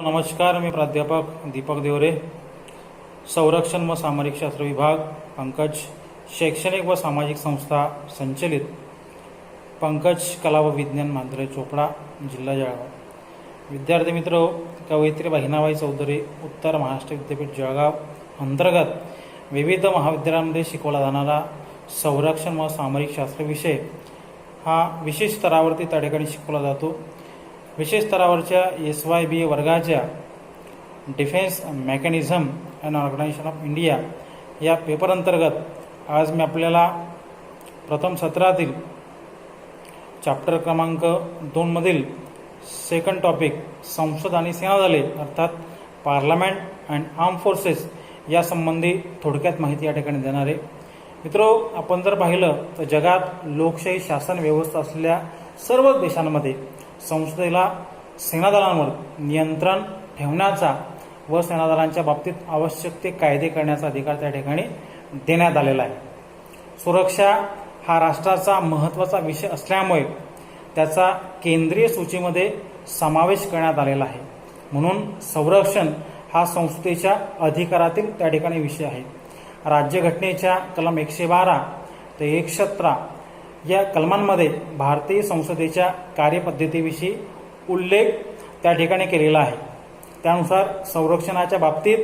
नमस्कार मी प्राध्यापक दीपक देवरे. संरक्षण व सामरिक शास्त्र विभाग पंकज. शैक्षणिक व सामाजिक संस्था संचलित पंकज कला व विज्ञान महाविद्यालय चोपडा जिल्हा जळगाव. विद्यार्थी मित्र कवयित्री बहिणाबाई चौधरी उत्तर महाराष्ट्र विद्यापीठ जळगाव अंतर्गत विविध महाविद्यालयांमध्ये शिकवला जाणारा संरक्षण व सामरिक शास्त्र विषय हा विशेष स्तरावरती त्या ठिकाणी शिकवला जातो. विशेष स्तरावरच्या एस वाय बी वर्गाच्या defence mechanism and organisation of India या पेपर अंतर्गत आज मी आपल्याला प्रथम सत्रातील चॅप्टर क्रमांक दोनमधील सेकंड टॉपिक संसद आणि सेनादले अर्थात पार्लमेंट अँड आर्म फोर्सेस यासंबंधी थोडक्यात माहिती या ठिकाणी देणार. आहे मित्रो आपण जर पाहिलं तर जगात लोकशाही शासन व्यवस्था असलेल्या सर्व देशांमध्ये संसदेला सेनादलांवर नियंत्रण ठेवण्याचा व सेनादलांच्या बाबतीत आवश्यक ते कायदे करण्याचा अधिकार त्या ठिकाणी देण्यात आलेला आहे. सुरक्षा हा राष्ट्राचा महत्त्वाचा विषय असल्यामुळे त्याचा केंद्रीय सूचीमध्ये समावेश करण्यात आलेला आहे. म्हणून संरक्षण हा संस्थेच्या अधिकारातील त्या ठिकाणी विषय आहे. राज्यघटनेच्या कलम एकशे बारा ते एकशे सतरा या कलमांमध्ये भारतीय संसदेच्या कार्यपद्धतीविषयी उल्लेख त्या ठिकाणी केलेला आहे. त्यानुसार संरक्षणाच्या बाबतीत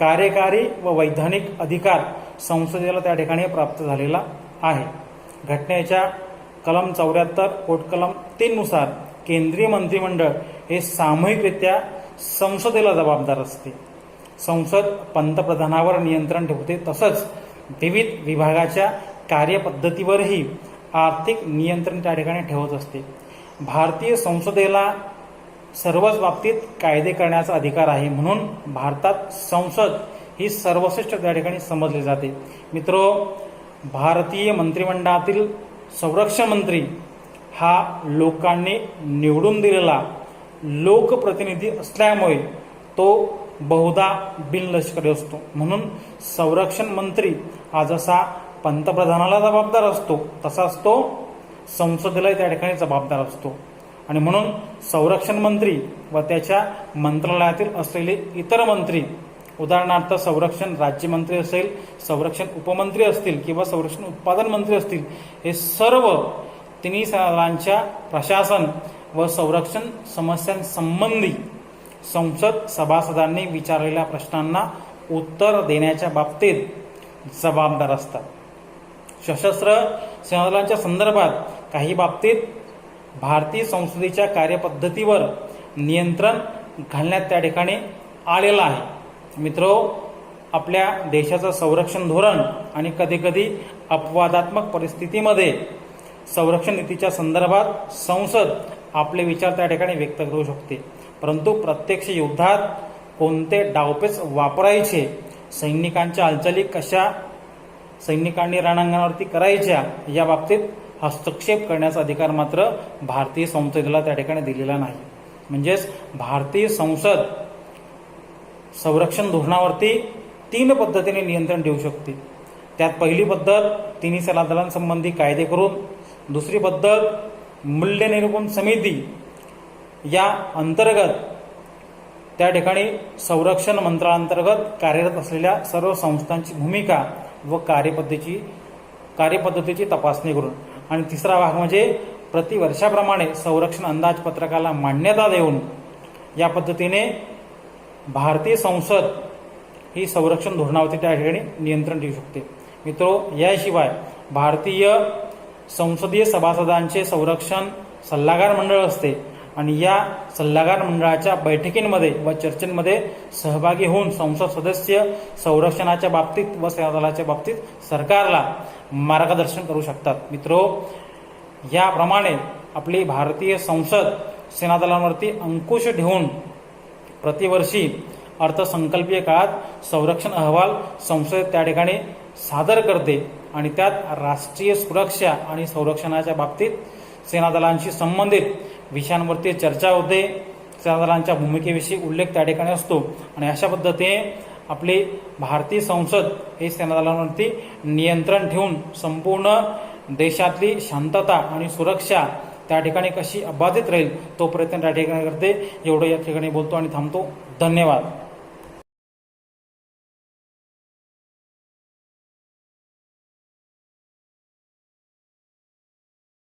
कार्यकारी व वैधानिक अधिकार संसदेला त्या ठिकाणी प्राप्त झालेला आहे. घटनेच्या कलम चौऱ्याहत्तर पोटकलम तीननुसार केंद्रीय मंत्रिमंडळ हे सामूहिकरित्या संसदेला जबाबदार असते. संसद पंतप्रधानावर नियंत्रण ठेवते तसंच विविध विभागाच्या कार्यपद्धतीवरही आर्थिक नियंत्रण त्या ठिकाणी ठेवत असते. भारतीय संसदेला सर्वच बाबतीत कायदे करण्याचा अधिकार आहे म्हणून भारतात संसद ही सर्वश्रेष्ठ त्या ठिकाणी समजली जाते. मित्रो भारतीय मंत्रिमंडळातील संरक्षण मंत्री हा लोकांनी निवडून दिलेला लोकप्रतिनिधी असल्यामुळे तो बहुधा बिनलष्करी असतो. म्हणून संरक्षण मंत्री हा जसा पंतप्रधानाला जबाबदार असतो तसाच तो संसदेलाही त्या ठिकाणी जबाबदार असतो. आणि म्हणून संरक्षण मंत्री व त्याच्या मंत्रालयातील असलेले इतर मंत्री उदाहरणार्थ संरक्षण राज्यमंत्री असेल संरक्षण उपमंत्री असतील किंवा संरक्षण उत्पादन मंत्री असतील हे सर्व तिन्ही सदनांच्या प्रशासन व संरक्षण समस्यांसंबंधी संसद सभासदांनी विचारलेल्या प्रश्नांना उत्तर देण्याच्या बाबतीत जबाबदार असतात. सशस्त्र सेनादलांच्या संदर्भात काही बाबतीत भारतीय संसदेच्या कार्यपद्धतीवर नियंत्रण घालण्यात त्या ठिकाणी आलेलं आहे. मित्रो आपल्या देशाचं संरक्षण धोरण आणि कधीकधी अपवादात्मक परिस्थितीमध्ये संरक्षण नीतीच्या संदर्भात संसद आपले विचार त्या ठिकाणी व्यक्त करू शकते. परंतु प्रत्यक्ष युद्धात कोणते डावपेच वापरायचे सैनिकांच्या हालचाली कशा सैनिकांनी रणांगणावरती करायच्या या बाबतीत हस्तक्षेप करण्याचा अधिकार मात्र भारतीय संसदेला त्या ठिकाणी दिलेला नाही. म्हणजेच भारतीय संसद संरक्षण धोरणावरती तीन पद्धतीने नियंत्रण देऊ शकते. त्यात पहिली पद्धत तिन्ही सलादलांसंबंधी कायदे करून. दुसरी पद्धत मूल्य निरूपण समिती. या अंतर्गत त्या ठिकाणी संरक्षण मंत्रालयाअंतर्गत कार्यरत असलेल्या सर्व संस्थांची भूमिका व कार्यपद्धतीची कार्यपद्धतीची तपासणी करून. आणि तिसरा भाग म्हणजे प्रतिवर्षाप्रमाणे संरक्षण अंदाजपत्रकाला मान्यता देऊन या पद्धतीने भारतीय संसद ही संरक्षण धोरणावरती त्या ठिकाणी नियंत्रण ठेवू शकते. मित्रो याशिवाय भारतीय संसदीय सभासदांचे संरक्षण सल्लागार मंडळ असते आणि या सल्लागार मंडळाच्या बैठकींमध्ये व चर्चेमध्ये सहभागी होऊन संसद सदस्य संरक्षणाच्या बाबतीत व सेनादलाच्या बाबतीत सरकारला मार्गदर्शन करू शकतात. मित्रो याप्रमाणे आपली भारतीय संसद सेनादलांवरती अंकुश ठेवून प्रतिवर्षी अर्थसंकल्पीय काळात संरक्षण अहवाल संसदेत त्या ठिकाणी सादर करते आणि त्यात राष्ट्रीय सुरक्षा आणि संरक्षणाच्या बाबतीत सेनादलांशी संबंधित विषयांवरती चर्चा होते. सेनादलांच्या भूमिकेविषयी उल्लेख त्या ठिकाणी असतो. आणि अशा पद्धतीने आपली भारतीय संसद हे सेनादलांवरती नियंत्रण ठेवून संपूर्ण देशातली शांतता आणि सुरक्षा त्या ठिकाणी कशी अबाधित राहील तो प्रयत्न त्या ठिकाणी करते. एवढं या ठिकाणी बोलतो आणि थांबतो. धन्यवाद.